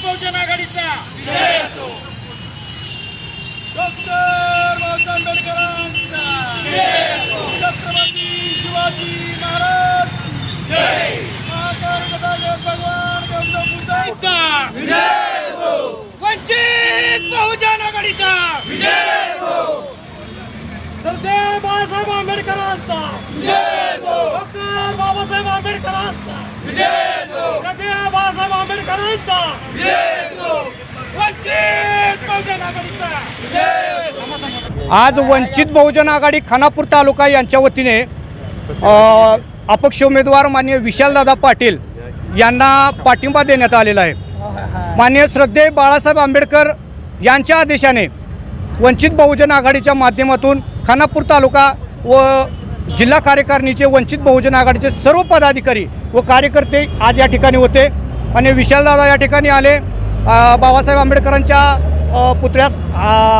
वंचित बहुजन आघाडीचा डॉक्टर बाबासाहेब आंबेडकरांचा छत्रपती शिवाजी महाराज महाकाल गदाधर भगवान गौतम बुद्धांचा वंचित बहुजन आघाडीचा सरदार बाबासाहेब आंबेडकरांचा डॉक्टर बाबासाहेब आंबेडकरांचा सरदार आघाडीचा आज वंचित बहुजन आघाडी खानापूर तालुका यांच्या वतीने अपक्ष उमेदवार माननीय विशालदादा पाटील यांना पाठिंबा देण्यात आलेला आहे. माननीय श्रद्धे बाळासाहेब आंबेडकर यांच्या आदेशाने वंचित बहुजन आघाडीच्या माध्यमातून खानापूर तालुका व जिल्हा कार्यकारिणीचे वंचित बहुजन आघाडीचे सर्व पदाधिकारी व कार्यकर्ते आज या ठिकाणी होते. आणि विशालदादा या ठिकाणी आले. बाबासाहेब आंबेडकरांच्या पुतळ्यास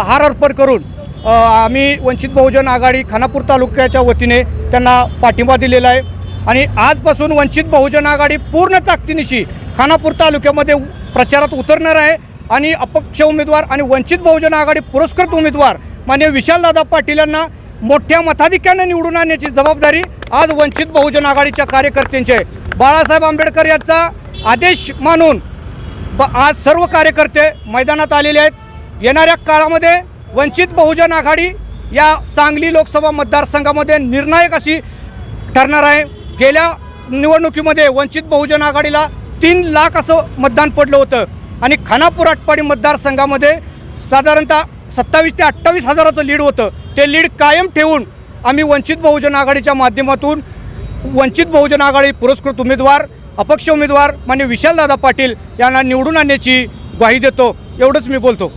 हार अर्पण करून आम्ही वंचित बहुजन आघाडी खानापूर तालुक्याच्या वतीने त्यांना पाठिंबा दिलेला आहे. आणि आजपासून वंचित बहुजन आघाडी पूर्ण ताकदीनिशी खानापूर तालुक्यामध्ये प्रचारात उतरणार आहे. आणि अपक्ष उमेदवार आणि वंचित बहुजन आघाडी पुरस्कृत उमेदवार मान्य विशालदादा पाटील यांना मोठ्या मताधिक्यानं निवडून आणण्याची जबाबदारी आज वंचित बहुजन आघाडीच्या कार्यकर्त्यांची आहे. बाळासाहेब आंबेडकर यांचा आदेश मानून ब आज सर्व कार्यकर्ते मैदानात आलेले आहेत. येणाऱ्या काळामध्ये वंचित बहुजन आघाडी या सांगली लोकसभा मतदारसंघामध्ये निर्णायक अशी ठरणार आहे. गेल्या निवडणुकीमध्ये वंचित बहुजन आघाडीला तीन लाख असं मतदान पडलं होतं. आणि खानापूर आटपाडी मतदारसंघामध्ये साधारणतः सत्तावीस ते अठ्ठावीस हजाराचं लीड होतं. ते लीड कायम ठेवून आम्ही वंचित बहुजन आघाडीच्या माध्यमातून वंचित बहुजन आघाडी पुरस्कृत उमेदवार अपक्ष उमेदवार मान्य विशालदादा पाटील यांना निवडून आणण्याची ग्वाही देतो. एवढंच मी बोलतो.